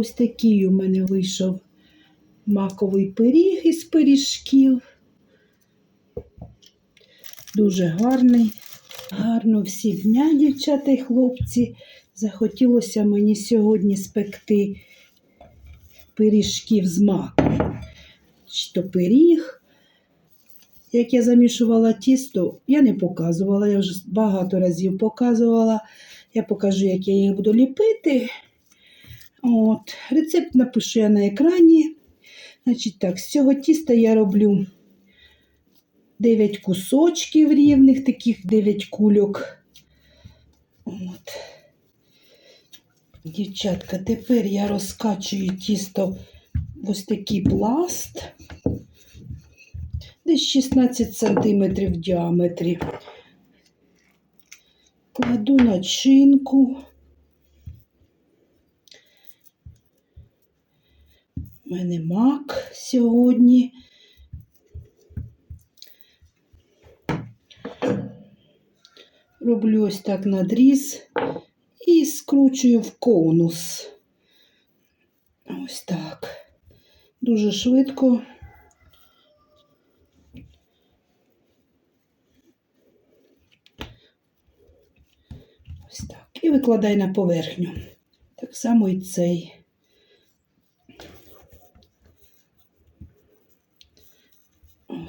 Ось такий у мене вийшов маковий пиріг із пиріжків. Дуже гарний. Гарно всі дня, дівчата і хлопці. Захотілося мені сьогодні спекти пиріжків з маком. Чи то пиріг. Як я замішувала тісто, я не показувала, я вже багато разів показувала. Я покажу, як я їх буду ліпити. От. Рецепт напишу я на екрані. Значить так, з цього тіста я роблю 9 кусочків рівних, таких 9 кульок. От. Дівчатка, тепер я розкачую тісто в ось такий пласт. Десь 16 см в діаметрі. Кладу начинку. У мене мак сьогодні. Роблю ось так надріз і скручую в конус. Ось так. Дуже швидко. Ось так. І викладай на поверхню. Так само і цей.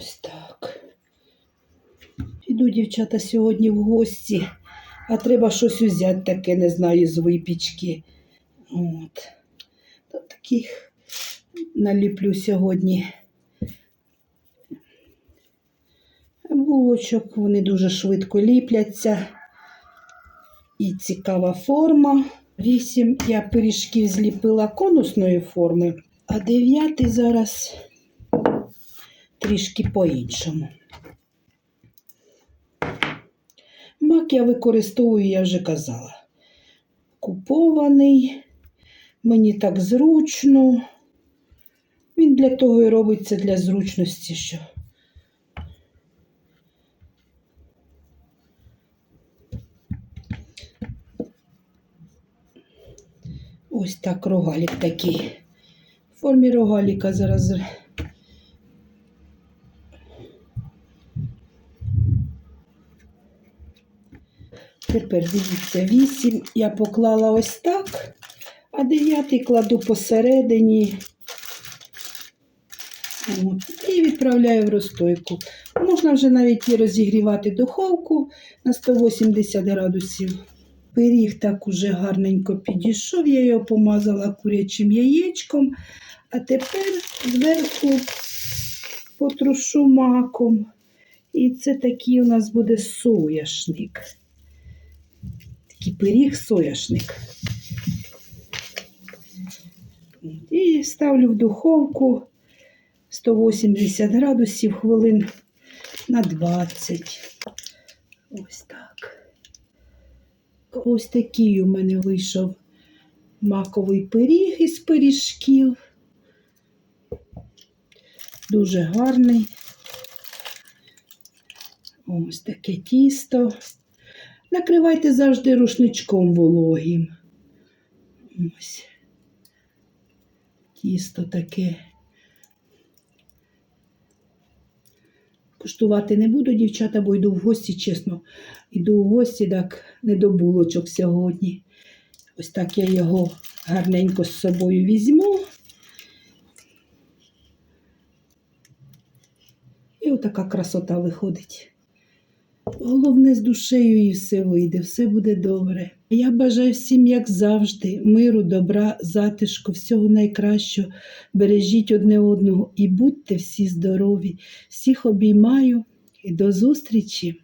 Ось так. Іду, дівчата, сьогодні в гості, а треба щось узяти таке, не знаю, з випічки. От. Таких наліплю сьогодні. Булочок, вони дуже швидко ліпляться. І цікава форма. Вісім я пиріжків зліпила конусної форми, а дев'ятий зараз трішки по-іншому. Мак я використовую, я вже казала. Купований, мені так зручно. Він для того і робиться для зручності, що. Ось так рогалік такий. В формі рогаліка зараз. Тепер дивіться, вісім я поклала ось так, а дев'ятий кладу посередині. От, і відправляю в розстойку. Можна вже навіть і розігрівати духовку на 180 градусів. Пиріг так уже гарненько підійшов, я його помазала курячим яєчком, а тепер зверху потрушу маком. І це такий у нас буде сояшник. Такий пиріг сояшник. І ставлю в духовку 180 градусів хвилин на 20. Ось так. Ось такий у мене вийшов маковий пиріг із пиріжків. Дуже гарний. Ось таке тісто. Накривайте завжди рушничком вологим. Ось. Тісто таке. Куштувати не буду, дівчата, бо йду в гості, чесно. Йду в гості, так не до булочок сьогодні. Ось так я його гарненько з собою візьму. І отака красота виходить. Головне, з душею і все вийде, все буде добре. Я бажаю всім, як завжди, миру, добра, затишку, всього найкращого. Бережіть одне одного і будьте всі здорові. Всіх обіймаю і до зустрічі!